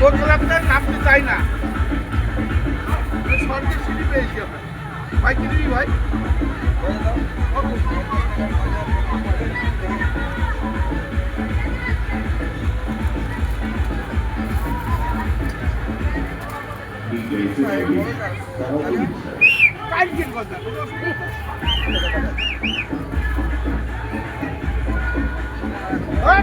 দোতলাতে নামতে চাই না। স্বর্গের সিঁড়ি পেয়েছি আমরা। ভাই কি ভাই? কালকের কথা। হ্যাঁ?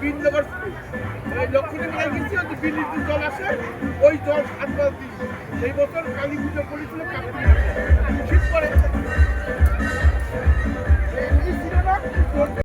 বিনগর লক্ষ্মীদেবী গেছি যে বিল্লিতে মানে জল আসে, ওই জল আশ্বাস দিই সেই বছর কালী পুজো করেছিল শীত করে